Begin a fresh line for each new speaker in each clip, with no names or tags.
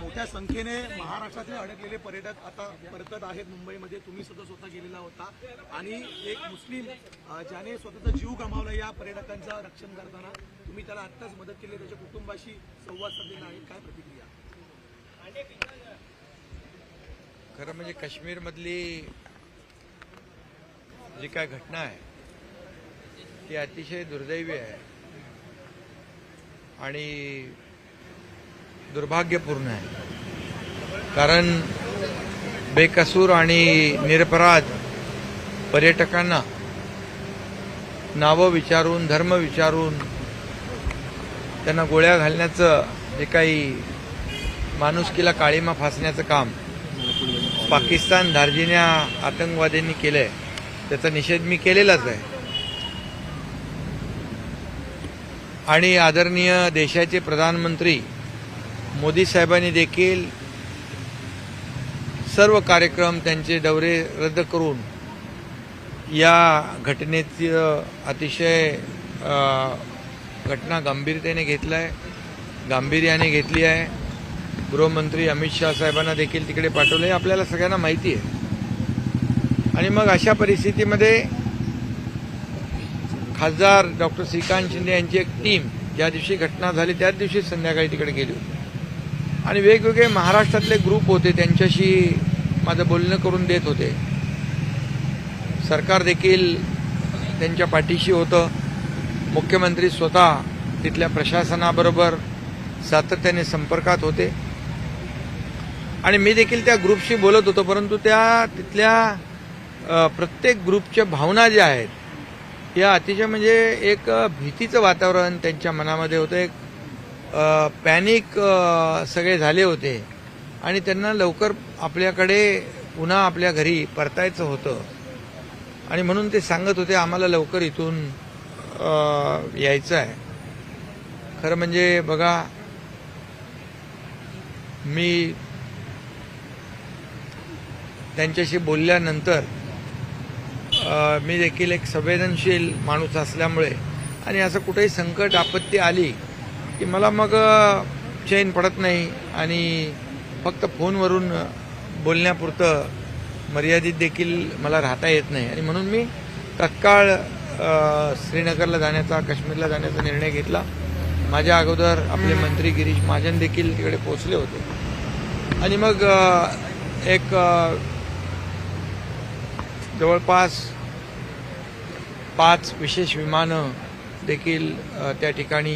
मोठ्या संख्येने महाराष्ट्रातील अडकलेले पर्यटक आता परतत आहेत मुंबईमध्ये. तुम्ही सुद्धा स्वतः गेलेला होता. आणि एक मुस्लिम ज्याने स्वतःचा जीव गमावला या पर्यटकांचं रक्षण करताना तुम्ही त्याला आत्ताच मदत केली त्याच्या कुटुंबाशी संवाद साधलेला आहे. काय प्रतिक्रिया?
खरं म्हणजे काश्मीरमधली जी काय घटना आहे ती अतिशय दुर्दैवी आहे. आणि दुर्भाग्यपूर्ण आहे. कारण बेकसूर आणि निरपराध पर्यटकांना नावं विचारून धर्म विचारून त्यांना गोळ्या घालण्याचं जे काही माणुसकीला काळीमा फासण्याचं काम पाकिस्तान धार्जिन्या आतंकवाद्यांनी केलंय त्याचा निषेध मी केलेलाच आहे. आणि आदरणीय देशाचे प्रधानमंत्री मोदी साहेबांनी देखील सर्व कार्यक्रम त्यांचे दौरे रद्द करून या घटनेचं अतिशय घटना गांभीर्यतेने घेतलं आहे गांभीर्याने घेतली आहे. गृहमंत्री अमित शाह साहेबांना देखील तिकडे पाठवलं हे आपल्याला सगळ्यांना माहिती आहे. आणि मग अशा परिस्थितीमध्ये खासदार डॉक्टर श्रीकांत शिंदे यांची एक टीम ज्या दिवशी घटना झाली त्याच दिवशी संध्याकाळी तिकडे गेली होती. आणि वेगवेगळे महाराष्ट्रातले ग्रुप होते त्यांच्याशी माझं बोलणं करून देत होते. सरकार देखील त्यांच्या पाठीशी होतं. मुख्यमंत्री स्वतः तिथल्या प्रशासनाबरोबर सातत्याने संपर्कात होते. आणि मी देखील त्या ग्रुपशी बोलत होतो परंतु त्या तिथल्या प्रत्येक ग्रुपच्या भावना ज्या आहेत या अतिशय म्हणजे एक भीतीचं वातावरण त्यांच्या मनामध्ये होतं. एक पॅनिक सगळे झाले होते. आणि त्यांना लवकर आपल्याकडे पुन्हा आपल्या घरी परतायचं होतं. आणि म्हणून ते सांगत होते आम्हाला लवकर इथून यायचं आहे. खरं म्हणजे बघा मी त्यांच्याशी बोलल्यानंतर मी देखील एक संवेदनशील माणूस असल्यामुळे आणि असं कुठेही संकट आपत्ती आली की मला मग चैन पडत नाही आणि फक्त फोनवरून बोलण्यापुरतं मर्यादित देखील मला राहता येत नाही. आणि म्हणून मी तत्काळ श्रीनगरला जाण्याचा काश्मीरला जाण्याचा निर्णय घेतला. माझ्या अगोदर आपले मंत्री गिरीश महाजन देखील तिकडे पोहोचले होते. आणि मग एक जवळपास पाच विशेष विमानं देखील त्या ठिकाणी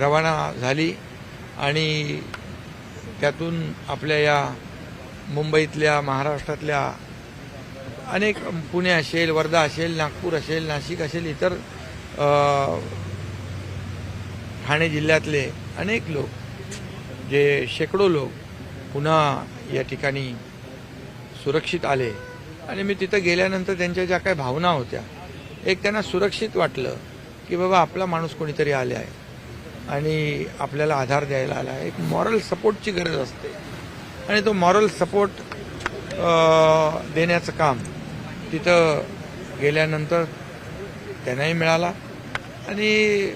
रवाना झाली आणि त्यातून आपल्या या मुंबईतल्या महाराष्ट्रातल्या अनेक पुणे असेल वर्धा असेल नागपूर असेल नाशिक असेल इतर ठाणे जिल्ह्यातले अनेक लोक जे शेकडो लोक पुन्हा या ठिकाणी सुरक्षित आले. आणि मी तिथं गेल्यानंतर त्यांच्या ज्या काही भावना होत्या एक त्यांना सुरक्षित वाटलं की बाबा आपला माणूस कोणीतरी आले आहे. आणि आपल्याला आधार द्यायला आला आहे. एक मॉरल सपोर्टची गरज असते. आणि तो मॉरल सपोर्ट देण्याचं काम तिथं गेल्यानंतर त्यांनाही मिळाला. आणि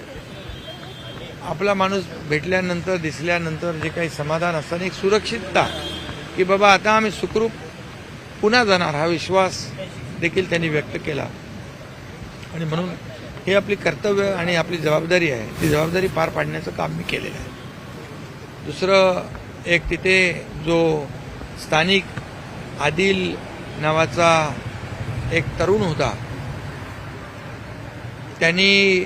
आपला माणूस भेटल्यानंतर दिसल्यानंतर जे काही समाधान असतं आणि एक सुरक्षितता की बाबा आता आम्ही सुखरूप पुन्हा जाणार हा विश्वास देखील त्यांनी व्यक्त केला. आणि म्हणून हे आपली कर्तव्य आणि आपली जबाबदारी आहे. ती जबाबदारी पार पाडण्याचं काम मी केलेलं आहे. दुसरं एक तिथे जो स्थानिक आदिल नावाचा एक तरुण होता. त्यांनी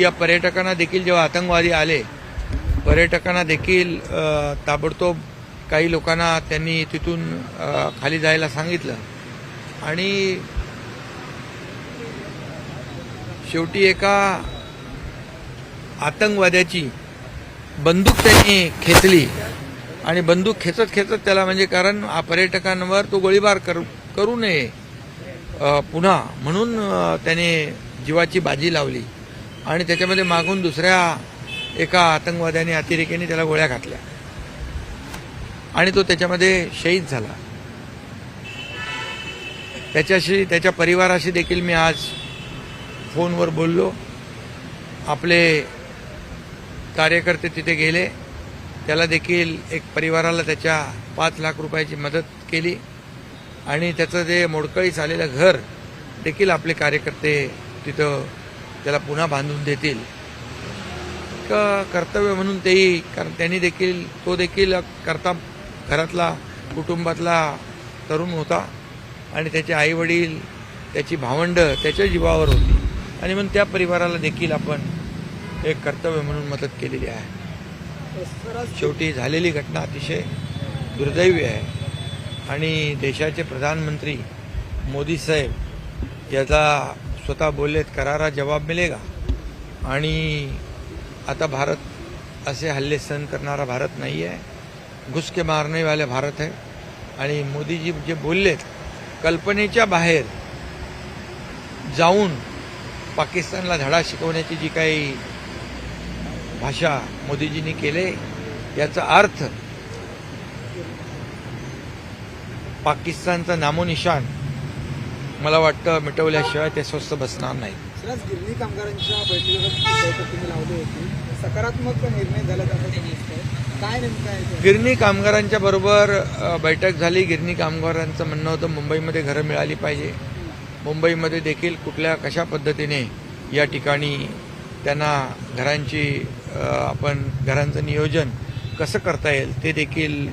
या पर्यटकांना देखील जेव्हा आतंकवादी आले पर्यटकांना देखील ताबडतोब काही लोकांना त्यांनी तिथून खाली जायला सांगितलं. आणि शेवटी एका आतंकवाद्याची बंदूक त्यांनी खेचली. आणि बंदूक खेचत खेचत त्याला म्हणजे कारण पर्यटकांवर तो गोळीबार करू करू नये पुन्हा म्हणून त्याने जीवाची बाजी लावली. आणि त्याच्यामध्ये मागून दुसऱ्या एका आतंकवाद्याने अतिरेकेने त्याला गोळ्या घातल्या. आणि तो त्याच्यामध्ये शहीद झाला. त्याच्याशी त्याच्या परिवाराशी देखील मी आज फोनवर बोललो. आपले कार्यकर्ते तिथे गेले. त्याला देखील एक परिवाराला त्याच्या पाच लाख रुपयाची मदत केली. आणि त्याचं जे मोडकळीस आलेलं घर देखील आपले कार्यकर्ते तिथं त्याला पुन्हा बांधून देतील. कर्तव्य म्हणून तेही कारण त्यांनी देखील तो देखील करता घरातला कुटुंबातला तरुण होता आणि त्याचे आई वडील त्याची भावंडं त्याच्या जीवावर होती. आणि म्हणून त्या परिवाराला देखील आपण एक कर्तव्य म्हणून मदत केलेली आहे. शेवटी झालेली घटना अतिशय दुर्दैवी आहे. आणि देशाचे प्रधानमंत्री मोदी साहेब याचा स्वतः बोललेत करारा जवाब मिळेगा आणि आता भारत असे हल्ले सहन करणारा भारत नाही आहे घुसके मारणे वाले भारत आहे आणि मोदीजी जे बोललेत कल्पनेच्या बाहेर जाऊन पाकिस्तानला धडा शिकवण्याची जी काही भाषा मोदीजींनी केले याचा अर्थ पाकिस्तानचं नामोनिशान मला वाटतं मिटवल्याशिवाय ते स्वस्त बसणार नाही.
गिरणी कामगारांच्या बैठकीवर बैठक तुम्ही लावली होती सकारात्मक निर्णय झाल्याचं असं दिसतंय
गिरणी कामगारांच्या बरोबर बैठक झाली. गिरणी कामगारांचं म्हणणं होतं मुंबईमध्ये घरं मिळाली पाहिजे. मुंबईमध्ये देखील कुठल्या कशा पद्धतीने या ठिकाणी त्यांना घरांची आपण घरांचं नियोजन कसं करता येईल ते देखील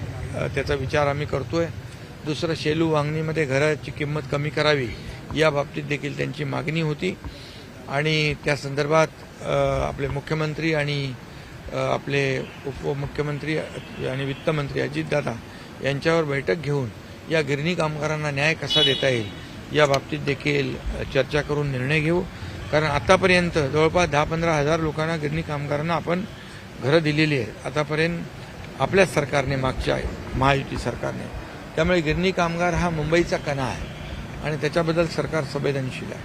त्याचा विचार आम्ही करतोय. दुसरं शेलू वांगणीमध्ये घराची किंमत कमी करावी या बाबतीत देखील त्यांची मागणी होती. आणि त्या संदर्भात आपले मुख्यमंत्री आणि आपले उपमुख्यमंत्री आणि वित्तमंत्री अजितदादा यांच्यावर बैठक घेऊन या गिरणी कामगारांना न्याय कसा देता येईल या बाबतीत देखील चर्चा करून निर्णय घेऊ. कारण आतापर्यंत जवळपास दहा पंधरा हजार लोकांना गिरणी कामगारांना आपण घरं दिलेली आहेत. आतापर्यंत आपल्याच सरकारने मागच्या महायुती सरकारने. त्यामुळे गिरणी कामगार हा मुंबईचा कणा आहे आणि त्याच्याबद्दल सरकार संवेदनशील आहे.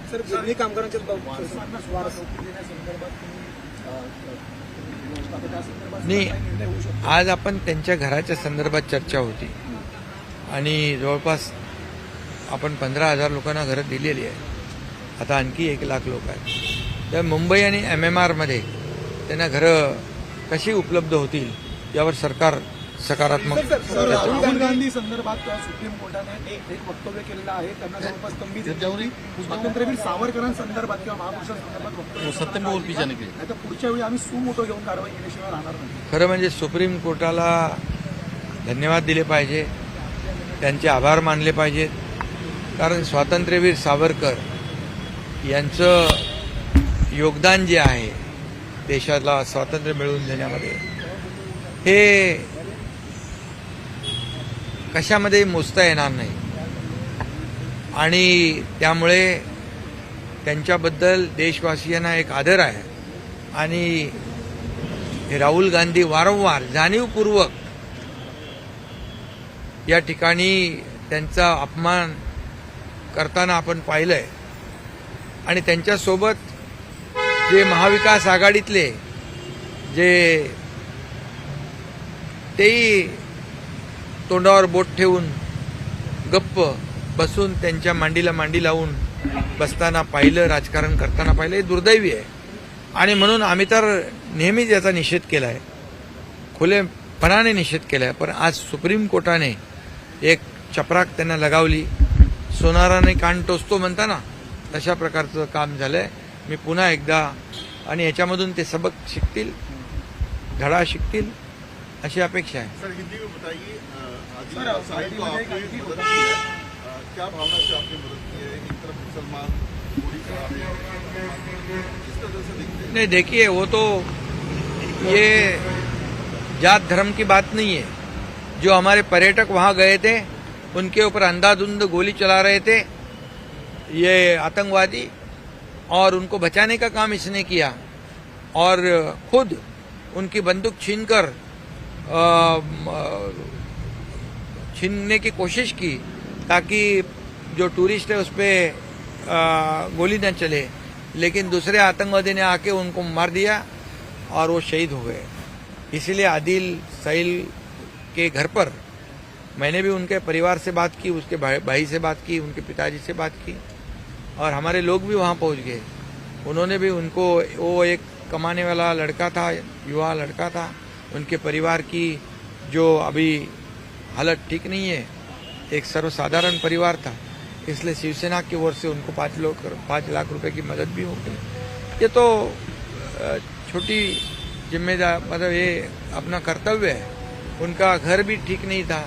नाही आज आपण त्यांच्या घराच्या संदर्भात चर्चा होती. आणि जवळपास आपण पंधरा हजार लोकांना घरं दिलेली आहे आता आणखी एक लाख लोक आहेत. तर मुंबई आणि एम एम आरमध्ये त्यांना घरं कशी उपलब्ध होतील यावर सरकार सकारात्मक.
राहुल
गांधी संदर्भात सुप्रीम कोर्टाने एक एक वक्तव्य केलेलं आहे. त्यांना जवळपास तंबी स्वातंत्र्यवीर सावरकरांसंदर्भात किंवा महापुरुषांसंदर्भात वक्तव्य
सत्य में और पीछे निकले
नाही तर पुढच्या वेळी आम्ही सुमोटो घेऊन कारवाई केल्याशिवाय राहणार नाही.
खरं म्हणजे सुप्रीम कोर्टाला धन्यवाद दिले पाहिजे. त्यांचे आभार मानले पाहिजेत. कारण स्वातंत्र्यवीर सावरकर यांचं योगदान जे आहे देशाला स्वातंत्र्य मिळवून देण्यामध्ये हे कशामध्ये मोजता येणार नाही. आणि त्यामुळे त्यांच्याबद्दल देशवासियांना एक आदर आहे. आणि राहुल गांधी वारंवार जाणीवपूर्वक या ठिकाणी त्यांचा अपमान करताना आपण पाहिलंय. आणि त्यांच्यासोबत जे महाविकास आघाडीतले जे तेही तोंडावर बोट ठेवून गप्प बसून त्यांच्या मांडीला मांडी लावून बसताना पाहिलं राजकारण करताना पाहिलं हे दुर्दैवी आहे. आणि म्हणून आम्ही तर नेहमीच याचा निषेध केला आहे खुलेपणाने निषेध केला आहे पण आज सुप्रीम कोर्टाने एक चपराक त्यांना लगावली. सोनाराने कान टोचतो म्हणताना तशा प्रकारचं काम झालंय. मी पुन्हा एकदा आणि याच्यामधून ते सबक शिकतील धडा शिकतील. अशी अपेक्षा आहे
सर हिंदी में बताइए है। क्या भावना से आपने मदद की है? एक तरफ़ मुसलमान गोली चला रहे हैं। किस तरह से देखते हैं?
नहीं देखिए वो तो ये जात धर्म की बात नहीं है। जो हमारे पर्यटक वहाँ गए थे उनके ऊपर अंधाधुंध गोली चला रहे थे ये आतंकवादी और उनको बचाने का काम इसने किया। और खुद उनकी बंदूक छीनकर छीनने की कोशिश की ताकि जो टूरिस्ट है उस पर गोली न चले। लेकिन दूसरे आतंकवादी ने आके उनको मार दिया और वो शहीद हो गए। इसलिए आदिल साहिल के घर पर मैंने भी उनके परिवार से बात की, उसके भाई भाई से बात की, उनके पिताजी से बात की और हमारे लोग भी वहाँ पहुँच गए। उन्होंने भी उनको, वो एक कमाने वाला लड़का था, युवा लड़का था। उनके परिवार की जो अभी हालत ठीक नहीं है, एक सर्वसाधारण परिवार था, इसलिए शिवसेना की ओर से उनको पाँच लोग, पाँच लाख रुपए की मदद भी हो गई। ये तो छोटी जिम्मेदार मतलब ये अपना कर्तव्य है। उनका घर भी ठीक नहीं था,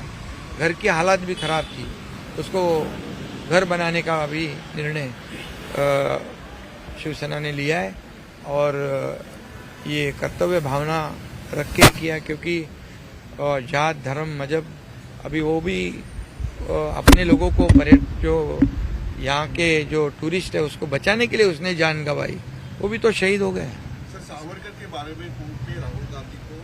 घर की हालत भी खराब थी, उसको घर बनाने का अभी निर्णय शिवसेना ने लिया है। और ये कर्तव्य, भावना रख के किया क्योंकि जात धर्म मज़हब अभी वो भी अपने लोगों को पर्यट जो यहाँ के जो टूरिस्ट है उसको बचाने के लिए उसने जान गंवाई। वो भी तो शहीद हो गए।
सर सावरकर के बारे में राहुल गांधी को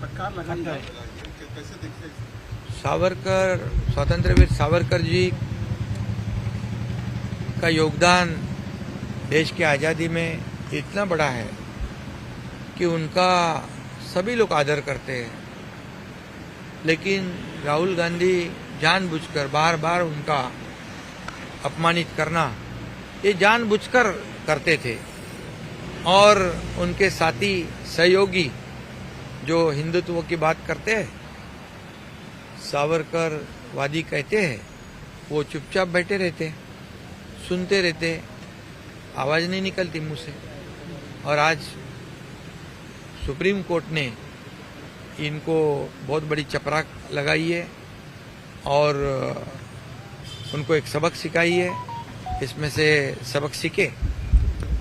फटकार लगा है
कैसे देखते हैं
सावरकर स्वतंत्रवीर सावरकर जी का योगदान देश की आज़ादी में इतना बड़ा है कि उनका सभी लोग आदर करते हैं। लेकिन राहुल गांधी जानबूझकर बार बार उनका अपमानित करना, ये जानबूझकर करते थे। और उनके साथी सहयोगी जो हिंदुत्व की बात करते हैं सावरकर वादी कहते हैं, वो चुपचाप बैठे रहते, सुनते रहते, आवाज़ नहीं निकलती मुँह से। और आज सुप्रीम कोर्ट ने इनको बहुत बड़ी चपराक लगाई है और उनको एक सबक सिखाई है। इसमें से सबक सीखे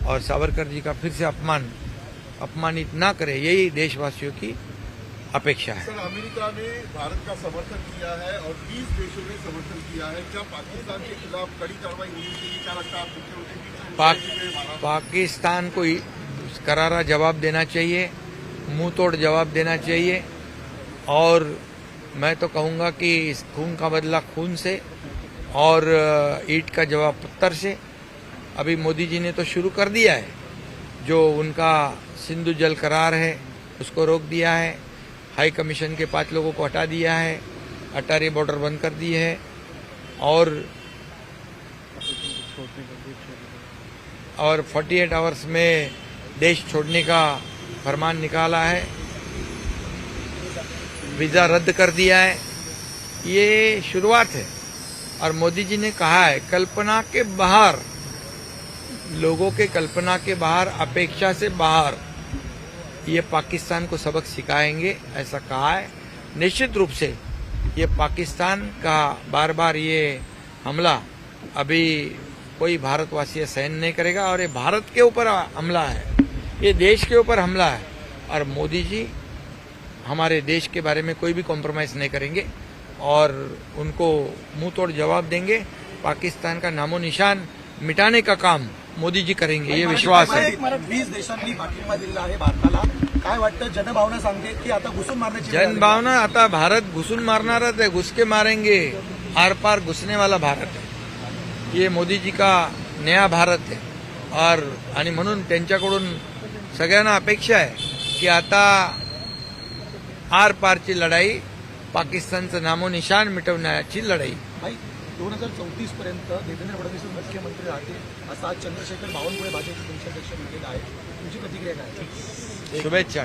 और सावरकर जी का फिर से अपमान अपमानित ना करे यही देशवासियों की अपेक्षा है।
सर अमेरिका ने भारत का समर्थन किया है और 20 देशों ने समर्थन किया है। क्या पाकिस्तान के खिलाफ कड़ी कार्रवाई होनी चाहिए? क्या लगता है
पाकिस्तान को करारा जवाब देना चाहिए। मुँह तोड़ जवाब देना चाहिए। और मैं तो कहूँगा कि इस खून का बदला खून से और ईट का जवाब पत्थर से। अभी मोदी जी ने तो शुरू कर दिया है। जो उनका सिंधु जल करार है, उसको रोक दिया है। हाई कमीशन के पाँच लोगों को हटा दिया है। अटारी बॉर्डर बंद कर दी है। और और 48 आवर्स में देश छोड़ने का फरमान निकाला है। वीज़ा रद्द कर दिया है। ये शुरुआत है। और मोदी जी ने कहा है, कल्पना के बाहर, लोगों के कल्पना के बाहर, अपेक्षा से बाहर, ये पाकिस्तान को सबक सिखाएँगे, ऐसा कहा है। निश्चित रूप से ये पाकिस्तान का बार बार ये हमला, अभी कोई भारतवासी सहन नहीं करेगा, और ये भारत के ऊपर हमला है। ये देश के ऊपर हमला है। और मोदी जी हमारे देश के बारे में कोई भी कॉम्प्रोमाइज नहीं करेंगे और उनको मुँह तोड़ जवाब देंगे। पाकिस्तान का नामो निशान मिटाने का काम मोदी जी करेंगे ये विश्वास है।
वीस देशांनी पाठिंबा दिलेला आहे भारताला. काय वाटतं जनभावना सांगते की आता घुसून मारण्याची.
जनभावना आता भारत घुसून मारणारच है घुस के मारेंगे. आर पार घुसने वाला भारत है ये मोदी जी का नया भारत है और आणि म्हणून त्यांच्याकडून सगळ्यांना अपेक्षा आहे की आता आर पारची लढाई पाकिस्तानचं नामोनिशान मिटवण्याची लढाई.
भाई दोन हजार चौतीस पर्यंत देवेंद्र फडणवीस मुख्यमंत्री राहतील असं आज चंद्रशेखर बावनकुळे भाजपचे प्रदेशाध्यक्ष म्हटलेलं आहे तुमची प्रतिक्रिया काय?
शुभेच्छा.